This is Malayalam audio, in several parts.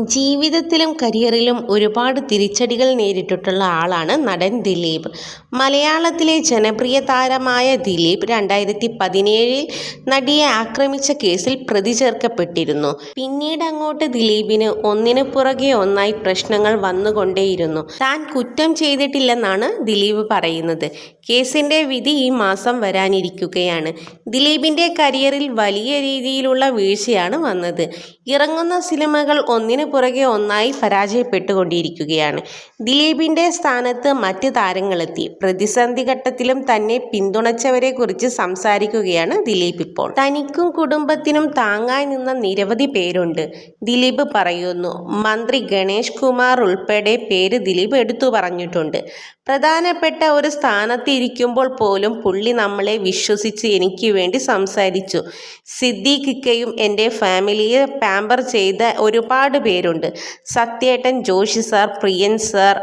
ജീവിതത്തിലും കരിയറിലും ഒരുപാട് തിരിച്ചടികൾ നേരിട്ടിട്ടുള്ള ആളാണ് നടൻ ദിലീപ്. മലയാളത്തിലെ ജനപ്രിയ താരമായ ദിലീപ് രണ്ടായിരത്തി പതിനേഴിൽ നടിയെ ആക്രമിച്ച കേസിൽ പ്രതി ചേർക്കപ്പെട്ടിരുന്നു. പിന്നീട് അങ്ങോട്ട് ദിലീപിന് ഒന്നിനു പുറകെ ഒന്നായി പ്രശ്നങ്ങൾ വന്നുകൊണ്ടേയിരുന്നു. താൻ കുറ്റം ചെയ്തിട്ടില്ലെന്നാണ് ദിലീപ് പറയുന്നത്. കേസിന്റെ വിധി ഈ മാസം വരാനിരിക്കുകയാണ്. ദിലീപിന്റെ കരിയറിൽ വലിയ രീതിയിലുള്ള വീഴ്ചയാണ് വന്നത്. ഇറങ്ങുന്ന സിനിമകൾ ഒന്നിനു പുറകെ ഒന്നായി പരാജയപ്പെട്ടുകൊണ്ടിരിക്കുകയാണ്. ദിലീപിന്റെ സ്ഥാനത്ത് മറ്റ് താരങ്ങളെത്തി. പ്രതിസന്ധി ഘട്ടത്തിലും തന്നെ പിന്തുണച്ചവരെ കുറിച്ച് സംസാരിക്കുകയാണ് ദിലീപ് ഇപ്പോൾ. തനിക്കും കുടുംബത്തിനും താങ്ങായി നിന്ന നിരവധി പേരുണ്ട്. ദിലീപ് പറയുന്നു മന്ത്രി ഗണേഷ് കുമാർ ഉൾപ്പെടെ പേര് ദിലീപ് എടുത്തു പറഞ്ഞിട്ടുണ്ട്. പ്രധാനപ്പെട്ട ഒരു സ്ഥാനത്ത് ഇരിക്കുമ്പോൾ പോലും പുള്ളി നമ്മളെ വിശ്വസിച്ച് എനിക്ക് വേണ്ടി സംസാരിച്ചു. സിദ്ദീഖിക്കയും എന്റെ ഫാമിലിയെ പാമ്പർ ചെയ്ത ഒരുപാട് പേരുണ്ട്. സത്യേട്ടൻ Joshi sir Priyan sir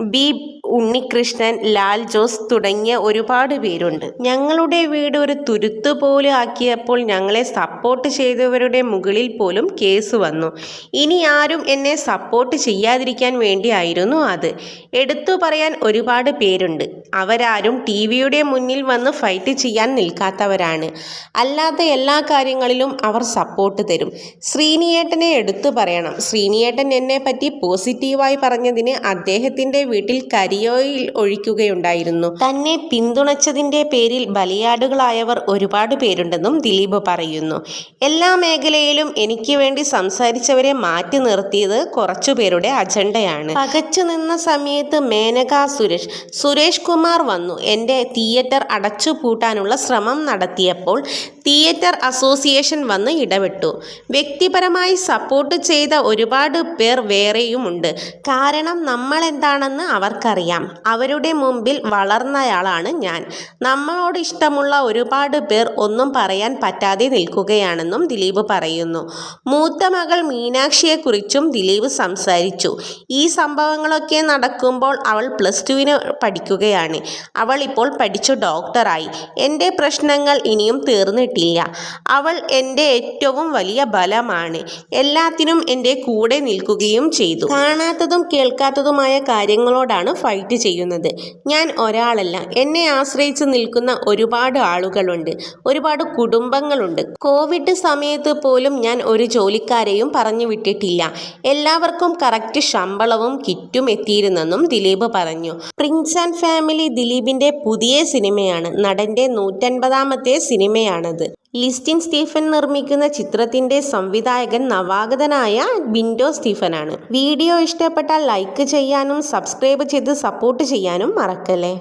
B Unnikrishnan Lal Jose തുടങ്ങിയ ഒരുപാട് പേരുണ്ട്. ഞങ്ങളുടെ വീട് ഒരു തുരുത്ത് പോലെ ആക്കിയപ്പോൾ ഞങ്ങളെ സപ്പോർട്ട് ചെയ്തവരുടെ മുകളിൽ പോലും കേസ് വന്നു. ഇനി ആരും എന്നെ സപ്പോർട്ട് ചെയ്യാതിരിക്കാൻ വേണ്ടിയായിരുന്നു അത്. എടുത്തു പറയാൻ ഒരുപാട് പേരുണ്ട്. അവരാരും ടി വിയുടെ മുന്നിൽ വന്ന് ഫൈറ്റ് ചെയ്യാൻ നിൽക്കാത്തവരാണ്. അല്ലാത്ത എല്ലാ കാര്യങ്ങളിലും അവർ സപ്പോർട്ട് തരും. ശ്രീനിയേട്ടനെ എടുത്തു പറയണം. ശ്രീനിയേട്ടൻ എന്നെ പറ്റി പോസിറ്റീവായി പറഞ്ഞതിന് അദ്ദേഹത്തിന്റെ വീട്ടിൽ കരിയോയിൽ ഒഴിക്കുകയുണ്ടായിരുന്നു. തന്നെ പിന്തുണച്ചതിന്റെ പേരിൽ ബലിയാടുകളായവർ ഒരുപാട് പേരുണ്ടെന്നും ദിലീപ് പറയുന്നു. എല്ലാ മേഖലയിലും എനിക്ക് വേണ്ടി സംസാരിച്ചവരെ മാറ്റി നിർത്തിയത് കുറച്ചു പേരുടെ അജണ്ടയാണ്. പകച്ചു നിന്ന സമയത്ത് മേനക സുരേഷ് സുരേഷ് കുമാർ വന്നു. എന്റെ തിയേറ്റർ അടച്ചു പൂട്ടാനുള്ള ശ്രമം നടത്തിയപ്പോൾ തിയേറ്റർ അസോസിയേഷൻ വന്ന് ഇടപെട്ടു. വ്യക്തിപരമായി സപ്പോർട്ട് ചെയ്ത ഒരുപാട് പേർ വേറെയുമുണ്ട്. കാരണം നമ്മൾ എന്താണെന്ന് അവർക്കറിയാം. അവരുടെ മുമ്പിൽ വളർന്നയാളാണ് ഞാൻ. നമ്മളോട് ഇഷ്ടമുള്ള ഒരുപാട് പേർ ഒന്നും പറയാൻ പറ്റാതെ നിൽക്കുകയാണെന്നും ദിലീപ് പറയുന്നു. മൂത്ത മകൾ മീനാക്ഷിയെക്കുറിച്ചും ദിലീപ് സംസാരിച്ചു. ഈ സംഭവങ്ങളൊക്കെ നടക്കുമ്പോൾ അവൾ പ്ലസ് ടുവിന് പഠിക്കുകയാണ്. അവൾ ഇപ്പോൾ പഠിച്ചു ഡോക്ടറായി. എന്റെ പ്രശ്നങ്ങൾ ഇനിയും തീർന്നിട്ടില്ല. അവൾ എന്റെ ഏറ്റവും വലിയ ബലമാണ്. എല്ലാത്തിനും എന്റെ കൂടെ നിൽക്കുകയും ചെയ്തു. കാണാത്തതും കേൾക്കാത്തതുമായ കാര്യങ്ങളോടാണ് ഫൈറ്റ് ചെയ്യുന്നത്. ഞാൻ ഒരാളല്ല. എന്നെ ആശ്രയിച്ച് നിൽക്കുന്ന ഒരുപാട് ആളുകളുണ്ട്. ഒരുപാട് കുടുംബങ്ങളുണ്ട്. കോവിഡ് സമയത്ത് പോലും ഞാൻ ഒരു ജോലിക്കാരെയും പറഞ്ഞു വിട്ടിട്ടില്ല. എല്ലാവർക്കും കറക്റ്റ് ശമ്പളവും കിറ്റും എത്തിയിരുന്നെന്നും ദിലീപ് പറഞ്ഞു. പ്രിൻസ് ആൻഡ് ഫാമിലി ദിലീപിന്റെ പുതിയ സിനിമയാണ് നടന്റെ നൂറ്റൻപതാമത്തെ സിനിമയാണത്. ലിസ്റ്റിൻ സ്റ്റീഫൻ നിർമ്മിക്കുന്ന ചിത്രത്തിന്റെ സംവിധായകൻ നവാഗതനായ ബിൻഡോ സ്റ്റീഫനാണ്. വീഡിയോ ഇഷ്ടപ്പെട്ടാൽ ലൈക്ക് ചെയ്യാനും സബ്സ്ക്രൈബ് ചെയ്ത് സപ്പോർട്ട് ചെയ്യാനും മറക്കല്ലേ?